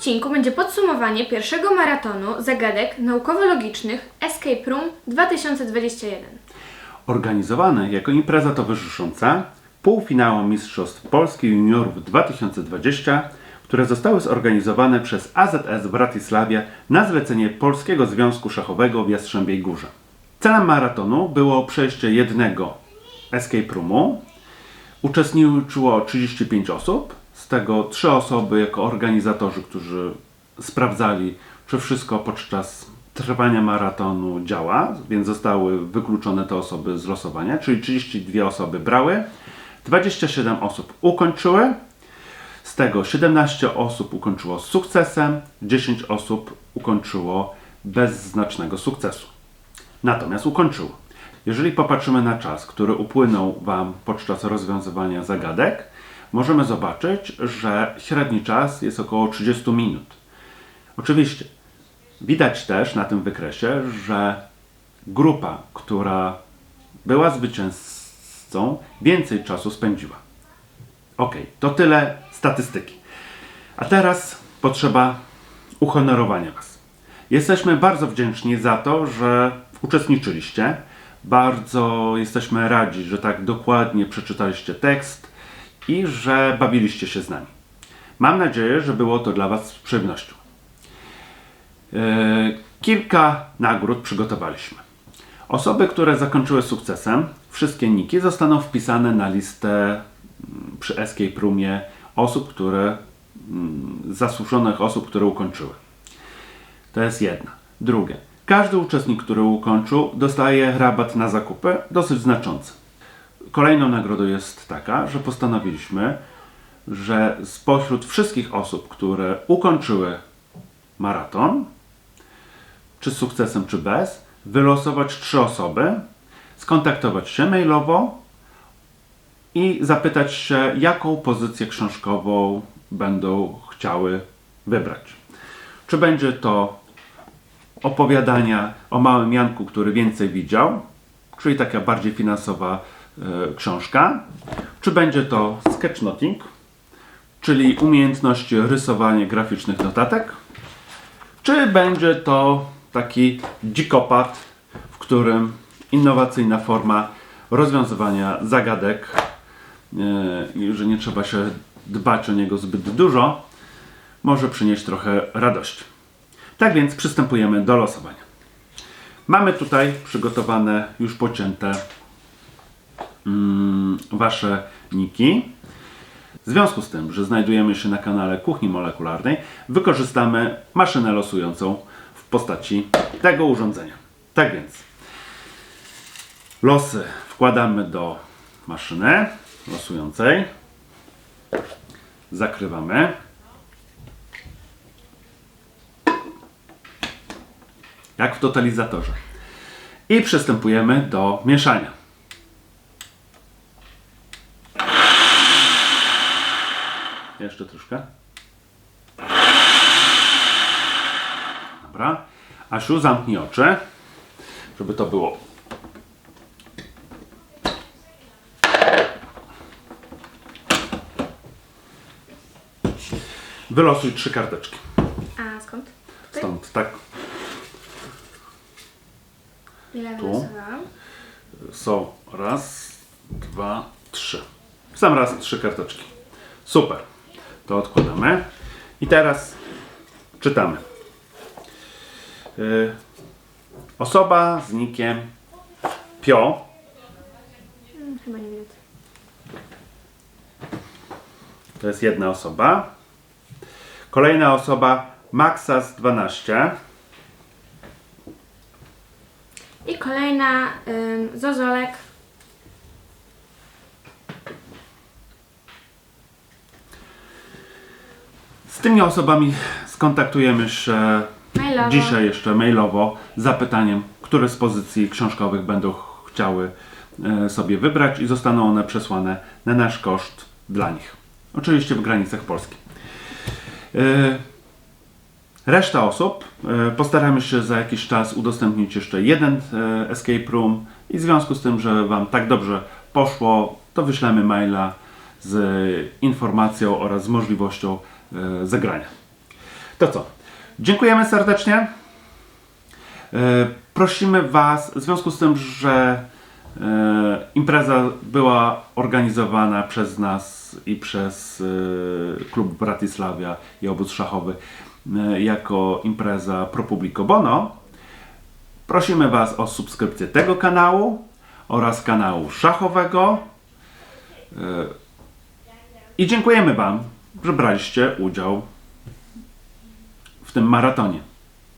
odcinku będzie podsumowanie pierwszego maratonu zagadek naukowo-logicznych Escape Room 2021. Organizowane jako impreza towarzysząca półfinałom Mistrzostw Polski Juniorów 2020, które zostały zorganizowane przez AZS w Bratysławie na zlecenie Polskiego Związku Szachowego w Jastrzębiej Górze. Celem maratonu było przejście jednego escape roomu. Uczestniczyło 35 osób, z tego 3 osoby jako organizatorzy, którzy sprawdzali, czy wszystko podczas trwania maratonu działa, więc zostały wykluczone te osoby z losowania, czyli 32 osoby brały, 27 osób ukończyły, z tego 17 osób ukończyło z sukcesem, 10 osób ukończyło bez znacznego sukcesu. Natomiast ukończyło. Jeżeli popatrzymy na czas, który upłynął Wam podczas rozwiązywania zagadek, możemy zobaczyć, że średni czas jest około 30 minut. Oczywiście widać też na tym wykresie, że grupa, która była zwycięzcą, więcej czasu spędziła. Ok, to tyle statystyki. A teraz potrzeba uhonorowania Was. Jesteśmy bardzo wdzięczni za to, że uczestniczyliście. Bardzo jesteśmy radzi, że tak dokładnie przeczytaliście tekst i że bawiliście się z nami. Mam nadzieję, że było to dla Was przyjemnością. E, Kilka nagród przygotowaliśmy. Osoby, które zakończyły sukcesem, wszystkie niki zostaną wpisane na listę mm, przy Escape Roomie osób, które mm, zasłużonych osób, które ukończyły. To jest jedna. Drugie. Każdy uczestnik, który ukończył, dostaje rabat na zakupy dosyć znaczący. Kolejną nagrodą jest taka, że postanowiliśmy, że spośród wszystkich osób, które ukończyły maraton, czy z sukcesem, czy bez, wylosować trzy osoby, skontaktować się mailowo i zapytać się, jaką pozycję książkową będą chciały wybrać. Czy będzie to opowiadania o małym Janku, który więcej widział, czyli taka bardziej finansowa książka, czy będzie to sketchnoting, czyli umiejętności rysowania graficznych notatek, czy będzie to taki dzikopad, w którym innowacyjna forma rozwiązywania zagadek, e, i że nie trzeba się dbać o niego zbyt dużo, może przynieść trochę radości. Tak więc przystępujemy do losowania. Mamy tutaj przygotowane, już pocięte Wasze niki. W związku z tym, że znajdujemy się na kanale Kuchni Molekularnej, wykorzystamy maszynę losującą w postaci tego urządzenia. Tak więc losy wkładamy do maszyny losującej. Zakrywamy. Jak w totalizatorze. I przystępujemy do mieszania. Jeszcze troszkę. Dobra. Asiu, zamknij oczy, żeby to było. Wylosuj trzy karteczki. A skąd? Tutaj? Stąd, tak. Ile Tu. wylosowałam? Są raz, dwa, trzy. Sam raz trzy karteczki. Super. To odkładamy. I teraz czytamy. Y, osoba z nikiem Pio Hmm, chyba nie widać. to jest jedna osoba. Kolejna osoba Maxas 12. I kolejna ym, Zozolek. Z tymi osobami skontaktujemy się Mailowo. dzisiaj jeszcze mailowo z zapytaniem, które z pozycji książkowych będą ch- chciały e, sobie wybrać i zostaną one przesłane na nasz koszt dla nich. Oczywiście w granicach Polski. E, Reszta osób e, postaramy się za jakiś czas udostępnić jeszcze jeden e, escape room i w związku z tym, że Wam tak dobrze poszło, to wyślemy maila z informacją oraz z możliwością zagrania. To co? Dziękujemy serdecznie. E, Prosimy Was, w związku z tym, że e, impreza była organizowana przez nas i przez e, klub Bratysławia i obóz szachowy e, jako impreza Pro Publico Bono, prosimy Was o subskrypcję tego kanału oraz kanału szachowego. E, I dziękujemy Wam, że braliście udział w tym maratonie.